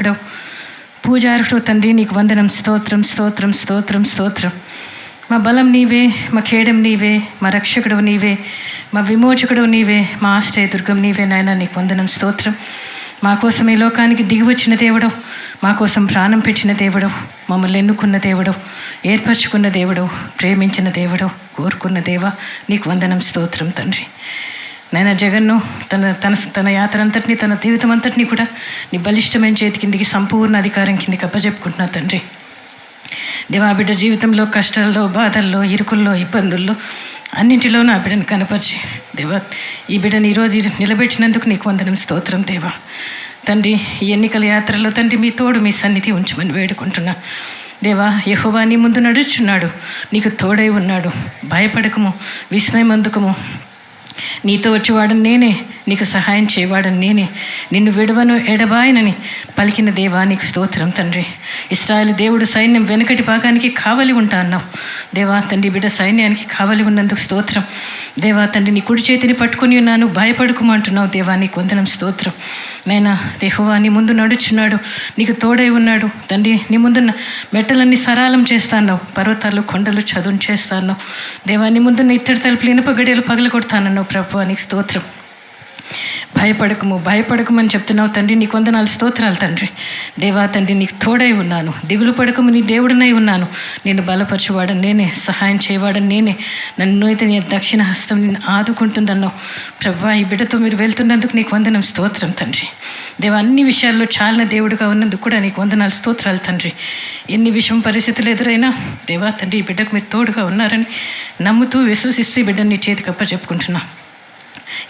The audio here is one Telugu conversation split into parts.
ఆరాధనార్హుడవు పూజార్హుడు తండ్రి నీకు వందనం స్తోత్రం స్తోత్రం స్తోత్రం స్తోత్రం. మా బలం నీవే మా ఖేడం నీవే మా రక్షకుడు నీవే మా విమోచకుడు నీవే మా ఆశ్రయ దుర్గం నీవే నాయన నీకు వందనం స్తోత్రం. మా కోసం ఈ లోకానికి దిగివచ్చిన దేవుడు మా కోసం ప్రాణం పెట్టిన దేవుడు మమ్మల్ని ఎన్నుకున్న దేవుడు ఏర్పరచుకున్న దేవుడు ప్రేమించిన దేవుడు కోరుకున్న దేవ నీకు వందనం స్తోత్రం తండ్రి. నాయన జగన్ను తన తన తన యాత్ర అంతటిని తన జీవితం అంతటిని కూడా నీ బలిష్టమైన చేతి కిందికి సంపూర్ణ అధికారం కిందికి అప్పచెప్పుకుంటున్నా తండ్రి. దేవా బిడ్డ జీవితంలో కష్టాల్లో బాధల్లో ఇరుకుల్లో ఇబ్బందుల్లో అన్నింటిలో నా బిడ్డను కనపరిచి దేవా ఈ బిడ్డను ఈరోజు నిలబెట్టినందుకు నీకు వందనం స్తోత్రం దేవా. తండ్రి ఈ ఎన్నికల యాత్రలో తండ్రి మీ తోడు మీ సన్నిధి ఉంచమని వేడుకుంటున్నా. దేవా యహోవా నీ ముందు నడుచున్నాడు నీకు తోడై ఉన్నాడు. భయపడకము విస్మయమందుకము నీతో వచ్చేవాడని నేనే నీకు సహాయం చేయవాడని నేనే. నిన్ను విడవను ఎడబాయనని పలికిన దేవా నీకు స్తోత్రం తండ్రి. ఇస్రాయల్ దేవుడు సైన్యం వెనుకటి భాగానికి కావలి ఉంటా అన్నావు. దేవా తండ్రి బిడ్డ సైన్యానికి కావలి ఉన్నందుకు స్తోత్రం. దేవా తండ్రి నీ కుడి చేతిని పట్టుకుని ఉన్నాను భయపడుకోమంటున్నావు దేవా నీకు వందనం స్తోత్రం. నైనా దేహువా నీ ముందు నడుచున్నాడు నీకు తోడై ఉన్నాడు. తండ్రి నీ ముందున్న మెట్టలన్నీ సరాలం చేస్తాను పర్వతాలు కొండలు చదును చేస్తాను దేవా నీ ముందున్న ఇత్తడి తలుపులు ఇనుప గడియలు పగలు కొడతానన్నావు ప్రభు నీకు స్తోత్రం. భయపడకము భయపడకమని చెప్తున్నావు తండ్రి. నీకు వందనాలు స్తోత్రాలు తండ్రి. దేవా తండ్రి నీకు తోడై ఉన్నాను. దిగులు పడకము నీ దేవుడినై ఉన్నాను. నేను బలపరచువాడని నేనే సహాయం చేయవాడని నేనే. నన్ను అయితే నీ దక్షిణ హస్తం నేను ఆదుకుంటుందన్నావు. ప్రభా ఈ బిడ్డతో మీరు వెళ్తున్నందుకు నీకు వందనం స్తోత్రం తండ్రి. దేవ అన్ని విషయాల్లో చాలిన దేవుడుగా ఉన్నందుకు కూడా నీకు వందనాలు స్తోత్రాలు తండ్రి. ఎన్ని విషయం పరిస్థితులు ఎదురైనా దేవా తండ్రి ఈ బిడ్డకు మీరు తోడుగా ఉన్నారని నమ్ముతూ విశ్వసిస్తూ ఈ బిడ్డని నీ చేతికి అప్ప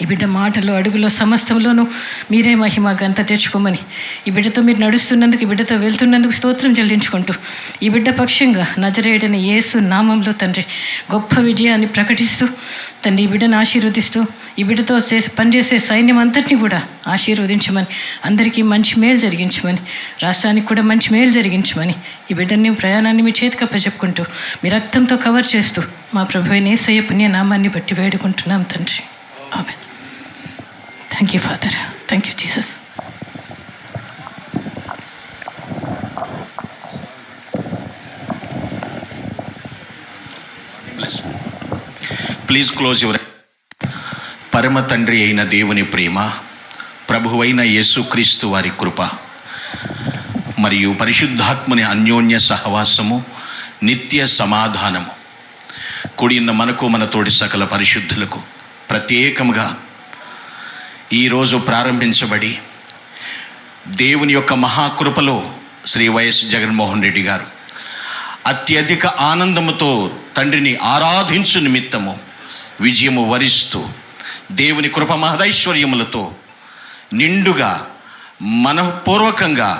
ఈ బిడ్డ మాటలు అడుగులో సమస్తంలోనూ మీరే మహిమ గంత తెచ్చుకోమని ఈ బిడ్డతో మీరు నడుస్తున్నందుకు ఈ బిడ్డతో వెళ్తున్నందుకు స్తోత్రం చెల్లించుకుంటూ ఈ బిడ్డ పక్షంగా నజరేయడని యేసు నామంలో తండ్రి గొప్ప విజయాన్ని ప్రకటిస్తూ తండ్రి ఈ బిడ్డను ఆశీర్వదిస్తూ ఈ బిడ్డతో చేసే పనిచేసే సైన్యం అంతటిని కూడా ఆశీర్వదించమని అందరికీ మంచి మేలు జరిగించమని రాష్ట్రానికి కూడా మంచి మేలు జరిగించమని ఈ బిడ్డని ప్రయాణాన్ని మీ చేతికి అప్పచెప్పుకుంటూ మీ రక్తంతో కవర్ చేస్తూ మా ప్రభు నేసయ్య పుణ్య నామాన్ని బట్టి వేడుకుంటున్నాం తండ్రి. ఆమె thank you father thank you Jesus please close your పరమ తండ్రి అయిన దేవుని ప్రేమ ప్రభువైన యేసుక్రీస్తు వారి కృప మరియు పరిశుద్ధాత్మని అన్యోన్య సహవాసము నిత్య సమాధానము. కూడిన మనకు మన తోటి సకల పరిశుద్ధులకు ప్రత్యేకముగా ఈరోజు ప్రారంభించబడి దేవుని యొక్క మహాకృపలో శ్రీ వైఎస్ జగన్మోహన్ రెడ్డి గారు అత్యధిక ఆనందముతో తండ్రిని ఆరాధించు నిమిత్తము విజయము వరిస్తూ దేవుని కృప మహదైశ్వర్యములతో నిండుగా మనఃపూర్వకంగా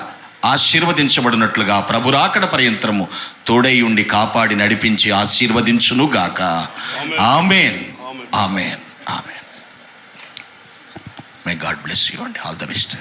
ఆశీర్వదించబడినట్లుగా ప్రభురాకడ పర్యంతరము తోడై ఉండి కాపాడి నడిపించి ఆశీర్వదించునుగాక. Amen. Amen. Amen. May God bless you and all the best.